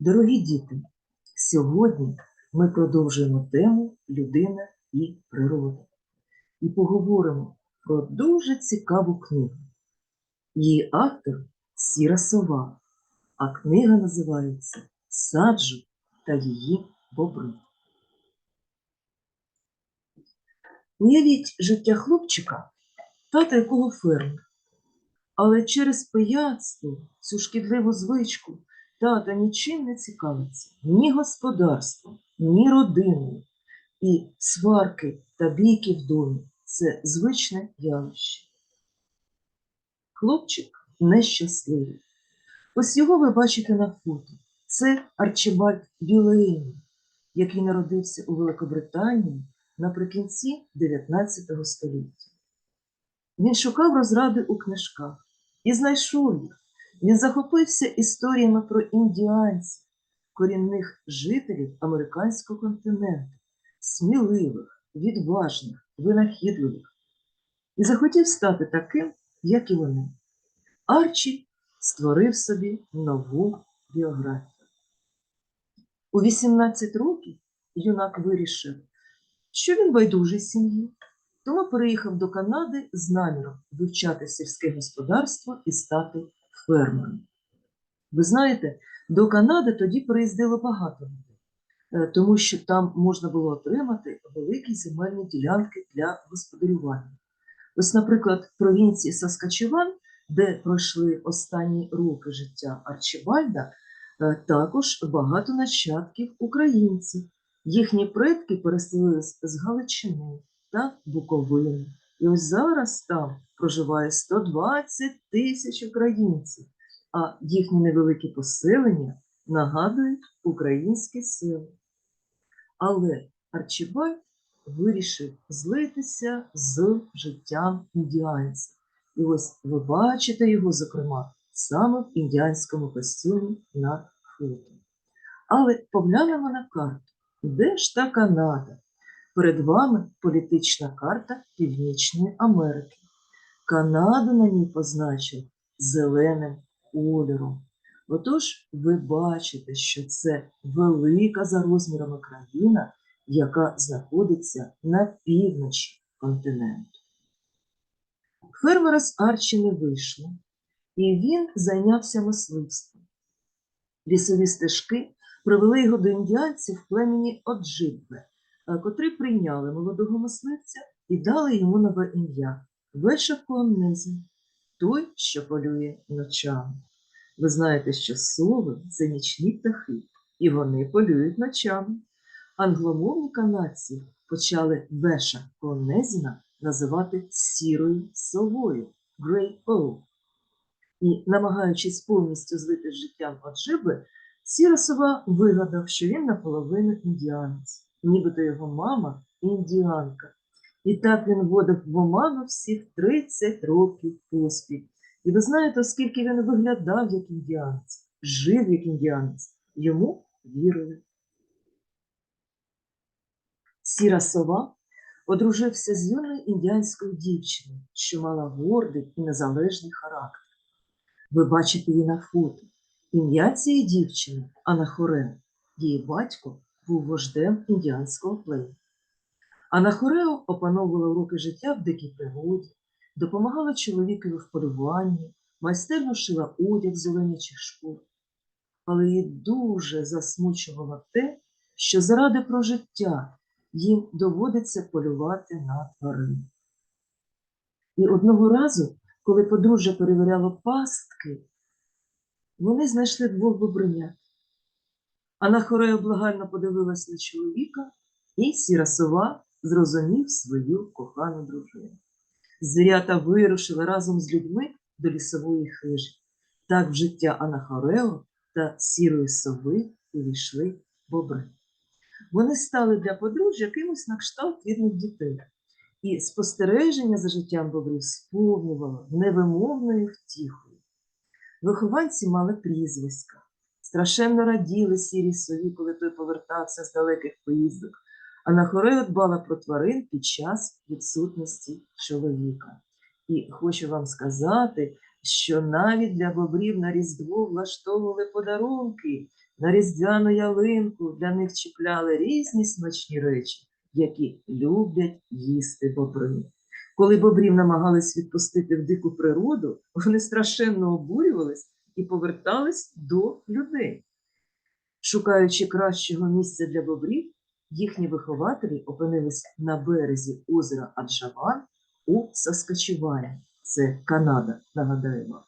Дорогі діти, сьогодні ми продовжуємо тему людина і природа і поговоримо про дуже цікаву книгу. Її автор Сіра Сова, а книга називається Саджу та її бобри. Уявіть життя хлопчика, тата якого фермер. Але через пияцтво, цю шкідливу звичку, тата нічим не цікавиться ні господарством, ні родиною. І сварки та бійки в домі це звичне явище. Хлопчик нещасливий. Ось його ви бачите на фото. Це Арчибальд Білейні, який народився у Великобританії наприкінці 19 століття. Він шукав розради у книжках і знайшов їх. Він захопився історіями про індіанців, корінних жителів американського континенту, сміливих, відважних, винахідливих, і захотів стати таким, як і вони. Арчі створив собі нову біографію. У 18 років юнак вирішив, що він байдужий сім'ї, тому переїхав до Канади з наміром вивчати сільське господарство і стати фермером. Ви знаєте, до Канади тоді приїздило багато людей, е, тому що там можна було отримати великі земельні ділянки для господарювання. Ось, наприклад, в провінції Саскачеван, де пройшли останні роки життя Арчибальда, е, також багато нащадків українців. Їхні предки переселились з Галичини та Буковини. І ось зараз там проживає 120 тисяч українців, а їхні невеликі поселення нагадують українські сили. Але Арчибальд вирішив злитися з життям індіанців. І ось ви бачите його, зокрема, саме в індіанському костюмі на фото. Але поглянемо на карту. Де ж та Канада? Перед вами політична карта Північної Америки. Канаду на ній позначив зеленим кольором. Отож, ви бачите, що це велика за розмірами країна, яка знаходиться на півночі континенту. Фермера з Арчі не вийшло, і він зайнявся мисливством. Лісові стежки привели його до індіанців племені Оджибве, котрі прийняли молодого мисливця і дали йому нове ім'я Вешакуамнезі, той, що полює ночами. Ви знаєте, що сови це нічні птахи, і вони полюють ночами. Англомовні канадці почали Веша Конезіна називати сірою совою Grey Owl. І, намагаючись повністю злити з життям Оджиби, сіра сова вигадав, що він наполовину індіанець, нібито його мама індіанка. І так він вводив в оману всіх 30 років поспіль. І ви знаєте, оскільки він виглядав як індіанець, жив як індіанець, йому вірили. Сіра сова одружився з юною індіанською дівчиною, що мала гордий і незалежний характер. Ви бачите її на фото. Ім'я цієї дівчини Анахорен. Її батько був вождем індіанського племені. Анахорео опановувала уроки життя в дикій природі, допомагала чоловікові в полюванні, майстерно шила одяг з оленячих шкур. Але її дуже засмучувало те, що заради прожиття їм доводиться полювати на тварин. І одного разу, коли подружжя перевіряло пастки, вони знайшли двох бобринят. Анахорея благально подивилась на чоловіка, і сіра сова зрозумів свою кохану дружину. Звірята вирушили разом з людьми до лісової хижі. Так в життя Анахорео та сірої сови увійшли бобри. Вони стали для подружжя кимось на кшталт рідних дітей, і спостереження за життям бобрів сповнювало невимовною втіхою. Вихованці мали прізвиська, страшенно раділи сірій сові, коли той повертався з далеких поїздок, а на хорею дбала про тварин під час відсутності чоловіка. І хочу вам сказати, що навіть для бобрів на Різдво влаштовували подарунки на різдвяну ялинку для них чіпляли різні смачні речі, які люблять їсти бобри. Коли бобрів намагались відпустити в дику природу, вони страшенно обурювались і повертались до людей. Шукаючи кращого місця для бобрів, їхні вихователі опинились на березі озера Аджаван у Саскачевані. Це Канада, нагадаю вам.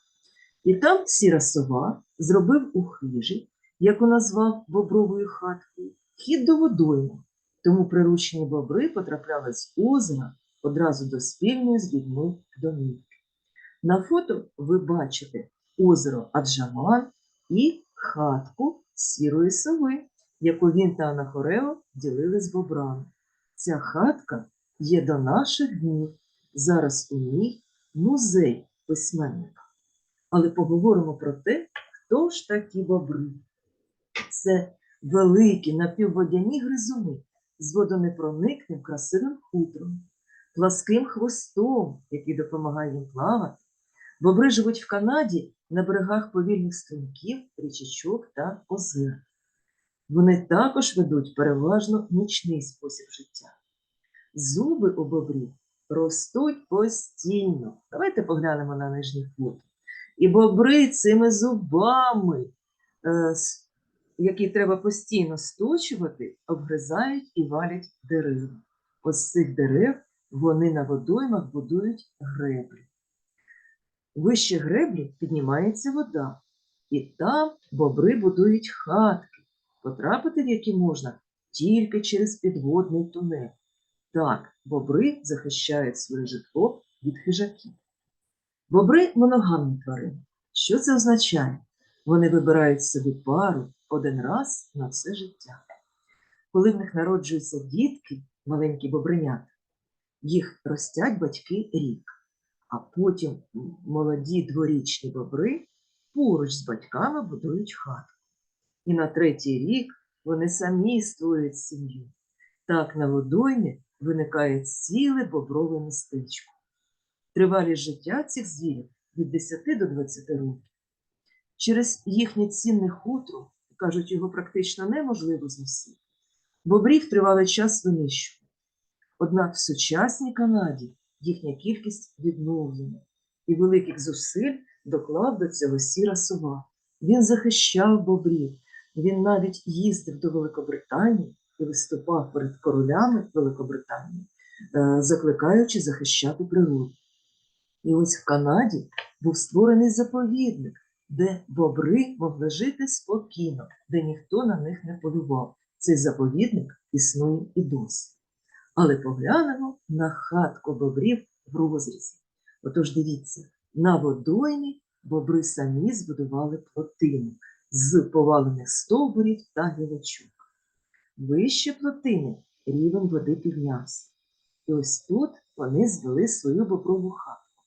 І там сіра сова зробив у хижі, яку назвав бобровою хаткою, хід до водойми. Тому приручені бобри потрапляли з озера одразу до спільної з людьми домівки. На фото ви бачите озеро Аджаман і хатку сірої сови, яку він та Анахорео ділили з бобрами. Ця хатка є до наших днів. Зараз у ній музей письменника. Але поговоримо про те, хто ж такі бобри. Це великі напівводяні гризуни з водонепроникним красивим хутром, пласким хвостом, який допомагає їм плавати. Бобри живуть в Канаді на берегах повільних стрімків, річечок та озер. Вони також ведуть переважно нічний спосіб життя. Зуби у бобрів ростуть постійно. Давайте поглянемо на нижнє фото. І бобри цими зубами, е, які треба постійно сточувати, обгризають і валять дерева. Ось з цих дерев вони на водоймах будують греблі. Вище греблі піднімається вода, і там бобри будують хатки, потрапити в які можна тільки через підводний тунель. Так, бобри захищають своє житло від хижаків. Бобри моногамні тварини. Що це означає? Вони вибирають собі пару один раз на все життя. Коли в них народжуються дітки, маленькі бобринята, їх ростять батьки рік, а потім молоді дворічні бобри поруч з батьками будують хату. І на третій рік вони самі створюють сім'ю. Так на водоймі виникає ціле боброве містечко. Тривалість життя цих звірів від 10 до 20 років. Через їхнє цінне хутро, кажуть, його практично неможливо зносити. Бобрів тривалий час винищували. Однак в сучасній Канаді їхня кількість відновлена, і великих зусиль доклав до цього сіра сова. Він захищав бобрів, він навіть їздив до Великобританії і виступав перед королями Великобританії, е, закликаючи захищати природу. І ось в Канаді був створений заповідник, де бобри могли жити спокійно, де ніхто на них не полював. Цей заповідник існує і досі. Але поглянемо на хатку бобрів в розрізі. Отож дивіться, на водоймі бобри самі збудували плотину з повалених стовбурів та гілочок. Вище плотини рівень води піднявся. І ось тут вони звели свою боброву хатку.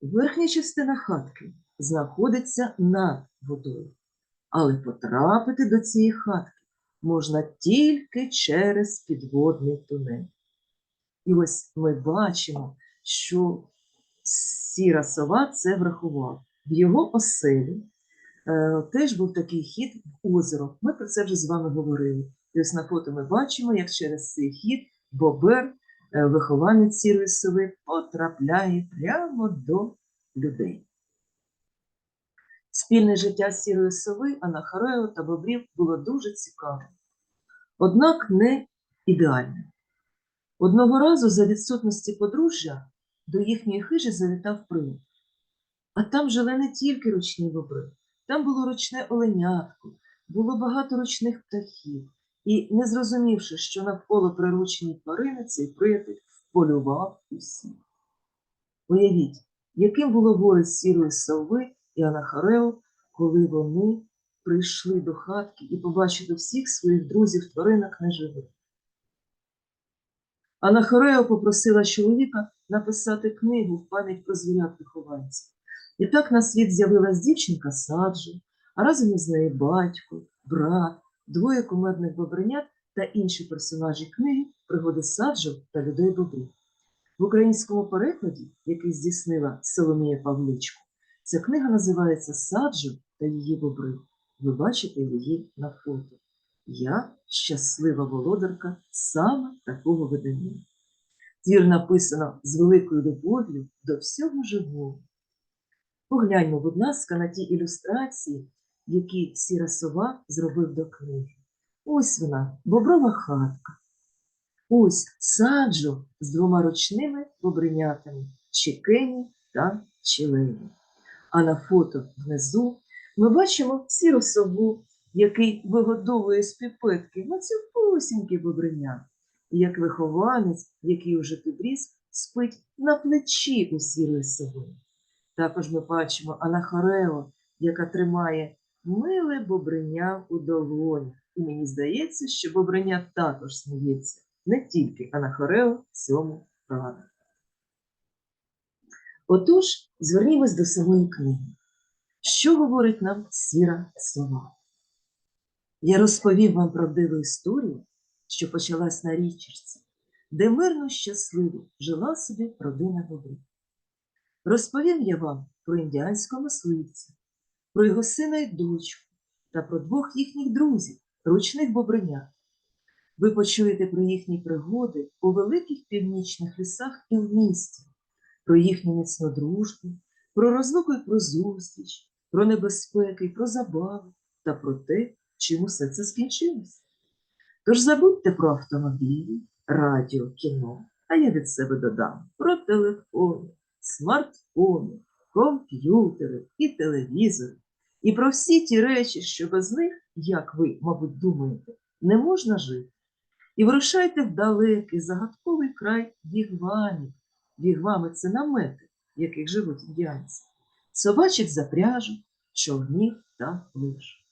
Верхня частина хатки знаходиться над водою, але потрапити до цієї хатки можна тільки через підводний тунель. І ось ми бачимо, що сіра сова це врахував. В його оселі е, теж був такий хід в озеро. Ми про це вже з вами говорили. І ось на фото ми бачимо, як через цей хід бобер, е, вихованець сірої сови, потрапляє прямо до людей. Спільне життя сірої сови, Анахарео та бобрів було дуже цікавим, однак не ідеальним. Одного разу за відсутності подружжя до їхньої хижі завітав привид. А там жили не тільки ручні бобри, там було ручне оленятко, було багато ручних птахів. І, не зрозумівши, що навколо приручені тварини, цей приятель вполював усіх. Уявіть, яким було горе сірої сови і Анахарео, коли вони прийшли до хатки і побачили всіх своїх друзів тваринок неживих. Анахарео попросила чоловіка написати книгу в пам'ять про звірят вихованців. І так на світ з'явилась дівчинка Саджу, а разом із нею батько, брат, двоє кумедних бобринят та інші персонажі книги пригоди Саджу та людей бобрів. В українському перекладі, який здійснила Соломія Павличко, ця книга називається Саджу та її бобри. ви бачите її на фото. Я щаслива володарка саме такого видання. Твір написано з великою любов'ю до всього живого. Погляньмо, будь ласка, на ті ілюстрації, які Сіра Сова зробив до книги. Ось вона, боброва хатка. Ось саджо з двома ручними бобринятами Чекені та Челені. А на фото внизу ми бачимо сіру сову, який вигодовує з піпетки мацюпусінькі бобриня, і як вихованець, який уже підріс, спить на плечі у сірої сови. Також ми бачимо Анахорео, яка тримає миле бобриня у долонях. І мені здається, що бобриня також сміється, не тільки Анахорео цьому рада. Отож, звернімось до самої книги. Що говорить нам сіра сова? Я розповів вам правдиву історію, що почалась на річці, де мирно щасливо жила собі родина бобрів. Розповім я вам про індіанського мисливця, про його сина й дочку та про двох їхніх друзів, ручних бобринят. Ви почуєте про їхні пригоди у великих північних лісах і в місті, про їхню міцну дружбу, про розлуку і про зустріч, про небезпеки, про забаву та про те, чим усе це скінчилось. Тож забудьте про автомобілі, радіо, кіно, а я від себе додам про телефони, смартфони, комп'ютери і телевізори, і про всі ті речі, що без них, як ви, мабуть, думаєте, не можна жити. І вирушайте в далекий загадковий край вігвамів. Вігвами це намети, в яких живуть індіанці, собачих запряжок, човнів та лиж.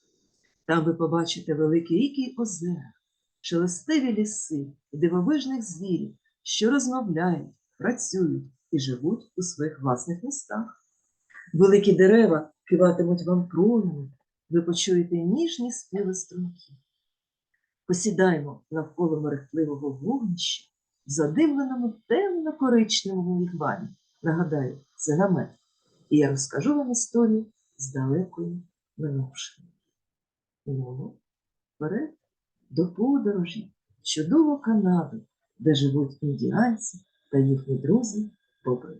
Там ви побачите великі ріки й озера, шелестиві ліси і дивовижних звірів, що розмовляють, працюють і живуть у своїх власних містах. Великі дерева киватимуть вам променем, ви почуєте ніжні співи струнків. Посідаємо навколо мерехтливого вогнища в задимленому темно-коричневому вігвані. Нагадаю, це намет. І я розкажу вам історію з далекої минувшини. Ну, вперед до подорожі, чудову Канаду, де живуть індіанці та їхні друзі бобри.